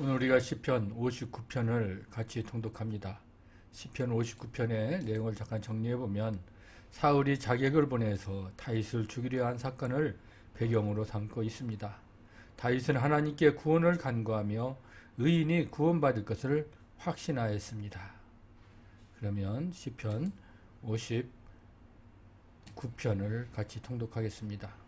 오늘 우리가 시편 59편을 같이 통독합니다. 시편 59편의 내용을 잠깐 정리해 보면 사울이 자객을 보내서 다윗을 죽이려 한 사건을 배경으로 삼고 있습니다. 다윗은 하나님께 구원을 간구하며 의인이 구원받을 것을 확신하였습니다. 그러면 시편 59편을 같이 통독하겠습니다.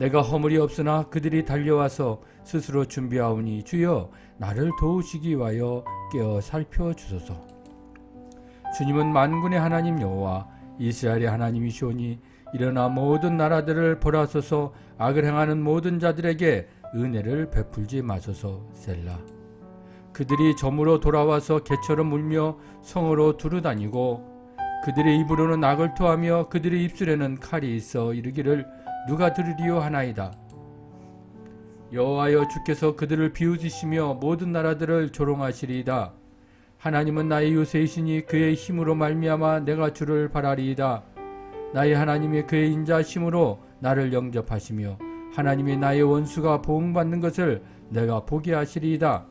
내가 허물이 없으나 그들이 달려와서 스스로 준비하오니 주여 나를 도우시기 위하여 깨어 살펴 주소서. 주님은 만군의 하나님 여호와 이스라엘의 하나님이시오니 일어나 모든 나라들을 벌하소서 악을 행하는 모든 자들에게 은혜를 베풀지 마소서 셀라. 그들이 점으로 돌아와서 개처럼 울며 성으로 두루다니고 그들의 입으로는 악을 토하며 그들의 입술에는 칼이 있어 이르기를 누가 들으리요 하나이다. 여호와여 주께서 그들을 비웃으시며 모든 나라들을 조롱하시리이다. 하나님은 나의 요새이시니 그의 힘으로 말미암아 내가 주를 바라리이다. 나의 하나님이 그의 인자심으로 나를 영접하시며 하나님이 나의 원수가 보응받는 것을 내가 보게 하시리이다.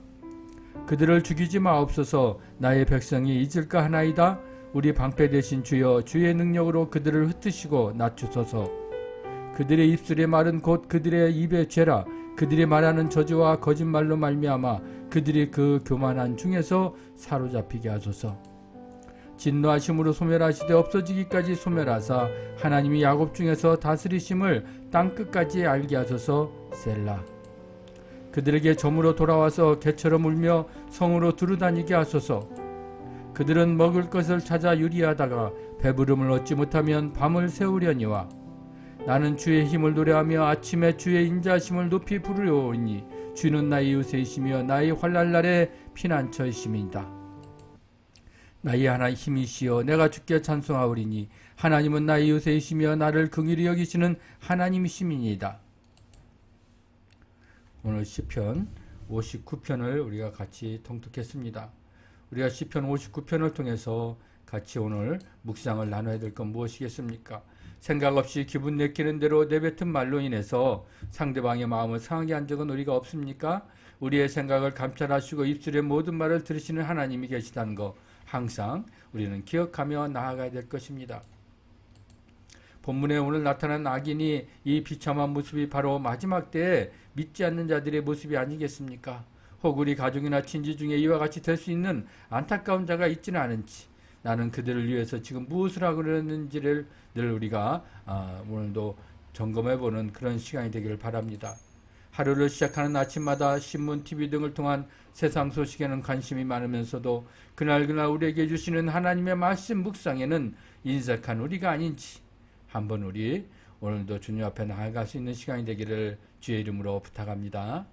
그들을 죽이지 마옵소서 나의 백성이 잊을까 하나이다. 우리 방패 되신 주여 주의 능력으로 그들을 흩으시고 낮추소서. 그들의 입술의 말은 곧 그들의 입의 죄라 그들이 말하는 저주와 거짓말로 말미암아 그들이 그 교만한 중에서 사로잡히게 하소서. 진노하심으로 소멸하시되 없어지기까지 소멸하사 하나님이 야곱 중에서 다스리심을 땅 끝까지 알게 하소서. 셀라. 그들에게 점으로 돌아와서 개처럼 울며 성으로 두루다니게 하소서. 그들은 먹을 것을 찾아 유리하다가 배부름을 얻지 못하면 밤을 새우려니와 나는 주의 힘을 노래하며 아침에 주의 인자심을 높이 부르려오니 주는 나의 요새이시며 나의 환랄날의 피난처이심이다. 나의 하나 힘이시여 내가 주께 찬송하오리니 하나님은 나의 요새이시며 나를 긍휼히 여기시는 하나님이심이니이다. 오늘 시편 59편을 우리가 같이 통독했습니다. 우리가 시편 59편을 통해서 같이 오늘 묵상을 나눠야 될 건 무엇이겠습니까? 생각 없이 기분 내키는 대로 내뱉은 말로 인해서 상대방의 마음을 상하게 한 적은 우리가 없습니까? 우리의 생각을 감찰하시고 입술의 모든 말을 들으시는 하나님이 계시다는 거 항상 우리는 기억하며 나아가야 될 것입니다. 본문에 오늘 나타난 악인이 이 비참한 모습이 바로 마지막 때에 믿지 않는 자들의 모습이 아니겠습니까? 혹 우리 가족이나 친지 중에 이와 같이 될 수 있는 안타까운 자가 있지는 않은지 나는 그들을 위해서 지금 무엇을 하고 있는지를 늘 우리가 아, 오늘도 점검해 보는 그런 시간이 되기를 바랍니다. 하루를 시작하는 아침마다 신문, TV 등을 통한 세상 소식에는 관심이 많으면서도 그날그날 우리에게 주시는 하나님의 말씀 묵상에는 인색한 우리가 아닌지 한번 우리 오늘도 주님 앞에 나아갈 수 있는 시간이 되기를 주의 이름으로 부탁합니다.